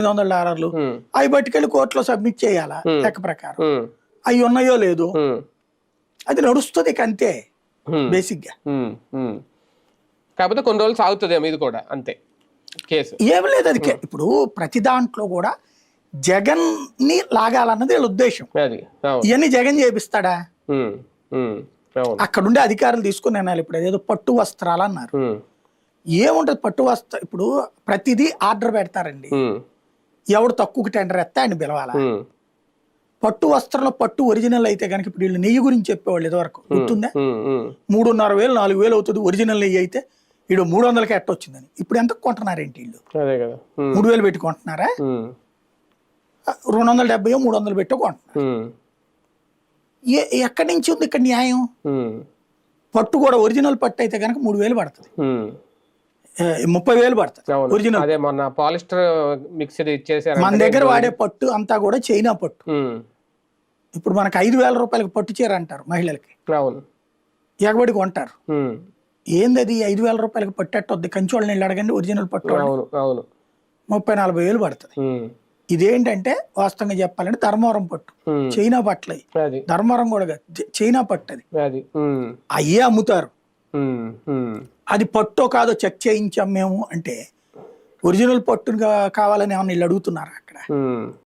ఐదు వందల డాలర్లు అవి పట్టుకెళ్ళి కోర్టులో సబ్మిట్ చేయాలా లెక్క ప్రకారం? అవి ఉన్నాయో లేదు? అది నడుస్తుంది ఇక అంతే బేసిక్గా. కాకపోతే కొన్ని రోజులు సాగుతుందేమో ఇది కూడా అంతే. కేసు. ఏం లేదు అది ఇప్పుడు ప్రతి దాంట్లో కూడా జగన్ని లాగాలన్నది వీళ్ళ ఉద్దేశం. ఇవన్నీ జగన్ చేపిస్తాడా? అక్కడుండే అధికారులు తీసుకుని అనాలి ఇప్పుడు ఏదో పట్టు వస్త్రాలు అన్నారు. ఏముంటది పట్టు వస్త్ర? ఇప్పుడు ప్రతిదీ ఆర్డర్ పెడతారండి. ఎవడు తక్కువకి టెండర్ ఎత్తే ఆయన పిలవాలా? పట్టు వస్త్రంలో పట్టు ఒరిజినల్ అయితే కనుక ఇప్పుడు వీళ్ళు నెయ్యి గురించి చెప్పేవాళ్ళు ఇదివరకు గుర్తుందా? మూడున్నర వేలు నాలుగు వేలు అవుతుంది ఒరిజినల్ నెయ్యి అయితే వీడు మూడు వందలకి ఎట్ట వచ్చిందని. ఇప్పుడు ఎంత కొంటున్నారేంటి వీళ్ళు? మూడు వేలు పెట్టి కొంటున్నారా? రెండు వందల డెబ్బై మూడు వందలు పెట్టి కొంటున్నారు. ఏ ఎక్కడి నుంచి ఉంది ఇక్కడ న్యాయం? పట్టు కూడా ఒరిజినల్ పట్టు అయితే కనుక మూడు వేలు పడుతుంది. ముప్పై వేలు పడుతుంది అవును. ఒరిజినల్ అదే మొన్న పాలిస్టర్ మిక్స్డ్ ఇచ్చేసారు మన దగ్గర వాడే పట్టు అంతా కూడా చైనా పట్టు. ఇప్పుడు మనకు ఐదు వేల రూపాయలకి పట్టు చీర అంటారు మహిళలకి. ఎగబడి కొంటారు. ఏంది అది ఐదు వేల రూపాయలకి పట్టేట్టొద్ది కంచోళ్ళని వెళ్ళి అడగండి ఒరిజినల్ పట్టు. అవును ముప్పై నలభై వేలు పడుతుంది. ఇదేంటంటే వాస్తవంగా చెప్పాలంటే ధర్మవరం పట్టు. చైనా పట్లు ధర్మవరం కూడా చైనా పట్టు అది. అయ్యే అమ్ముతారు. అది పట్టో కాదో చెక్ చేయించాం మేము అంటే ఒరిజినల్ పట్టును కావాలని ఏమన్నా వీళ్ళు అడుగుతున్నారా అక్కడ.